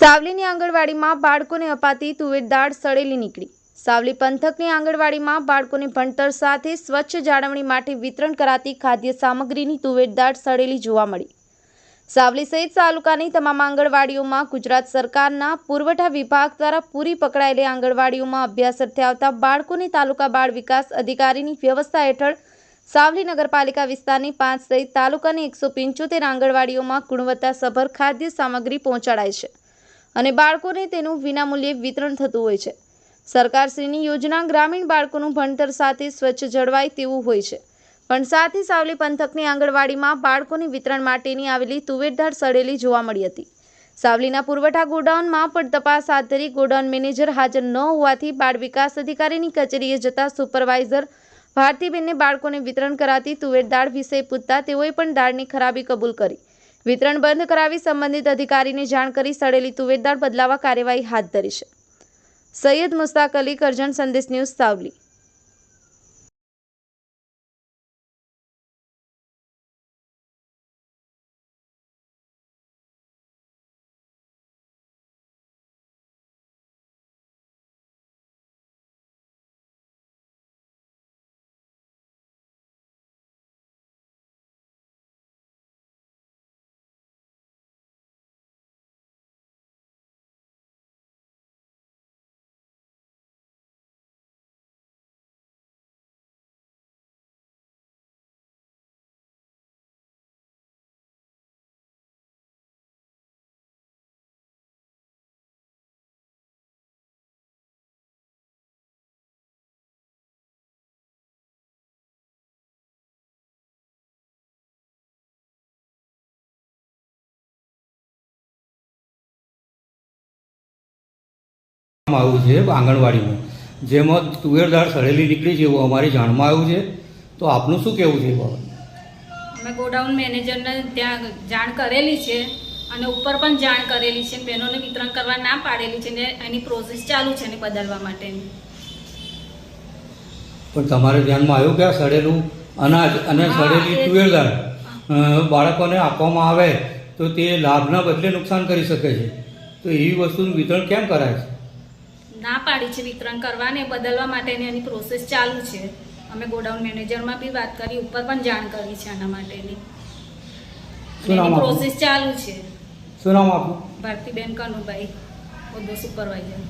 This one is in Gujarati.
સાવલીની આંગણવાડીમાં બાળકોને અપાતી તુવેર દાળ સડેલી નીકળી. સાવલી પંથકની આંગણવાડીમાં બાળકોને ભણતર સાથે સ્વચ્છ જાળવણી માટે વિતરણ કરાતી ખાદ્ય સામગ્રીની તુવેર દાળ સડેલી જોવા મળી. સાવલી સહિત તાલુકાની તમામ આંગણવાડીઓમાં ગુજરાત સરકારના પુરવઠા વિભાગ દ્વારા પૂરી પકડાયેલી આંગણવાડીઓમાં અભ્યાસ અર્થે આવતા બાળકોની તાલુકા બાળ વિકાસ અધિકારીની વ્યવસ્થા હેઠળ સાવલી નગરપાલિકા વિસ્તારની પાંચ સહિત તાલુકાની એકસો પંચોતેર આંગણવાડીઓમાં ગુણવત્તાસભર ખાદ્ય સામગ્રી પહોંચાડાય છે. અને બાળકોને તેનું વિનામૂલ્યે વિતરણ થતું હોય છે. સરકારશ્રીની યોજના ગ્રામીણ બાળકોનું ભણતર સાથે સ્વચ્છ જળવાય તેવું હોય છે. પણ સાથે સાવલી પંથકની આંગણવાડીમાં બાળકોને વિતરણ માટેની આવેલી તુવેરદાળ સડેલી જોવા મળી હતી. સાવલીના પુરવઠા ગોડાઉનમાં પણ તપાસ હાથ ધરી ગોડાઉન મેનેજર હાજર ન હોવાથી બાળ વિકાસ અધિકારીની કચેરીએ જતા સુપરવાઇઝર ભારતીબેનને બાળકોને વિતરણ કરાતી તુવેર દાળ વિશે પૂછતા તેઓએ પણ દાળની ખરાબી કબૂલ કરી. વિતરણ બંધ કરાવી સંબંધિત અધિકારીને જાણ કરી સડેલી તુવેર દાળ બદલાવા કાર્યવાહી હાથ ધરી છે. સૈયદ મુસ્તાક અલી કરજણ સંદેશ ન્યૂઝ સાવલી. આવ્યું છે આંગણવાડીમાં જેમાં તુવેર દાળ સડેલી નીકળી છે એવું અમારી જાણમાં આવ્યું છે. તો આપનું શું કહેવું છે બાબત? અમે ગોડાઉન મેનેજરને ત્યાં જાણ કરેલી છે અને ઉપર પણ જાણ કરેલી છે. બહેનોને વિતરણ કરવા ના પાડેલી છે ને એની પ્રોસેસ ચાલુ છે ને બદલવા માટેની. પણ તમારે ધ્યાનમાં આવ્યું કે આ સડેલું અનાજ અને સડેલી તુવેર દાળ બાળકોને આપવામાં આવે તો તે લાભના બદલે નુકસાન કરી શકે છે. તો એવી વસ્તુનું વિતરણ કેમ કરાય છે? ના પાડી છે વિતરણ કરવા ને બદલવા માટેની એની પ્રોસેસ ચાલુ છે. અમે ગોડાઉન મેનેજરમાં બી વાત કરી ઉપર પણ જાણ કરી છે આના માટેની. એની પ્રોસેસ ચાલુ છે. શું નામ આપનું? ભારતીબેન કનુભાઈ બધો સુપરવાઇઝર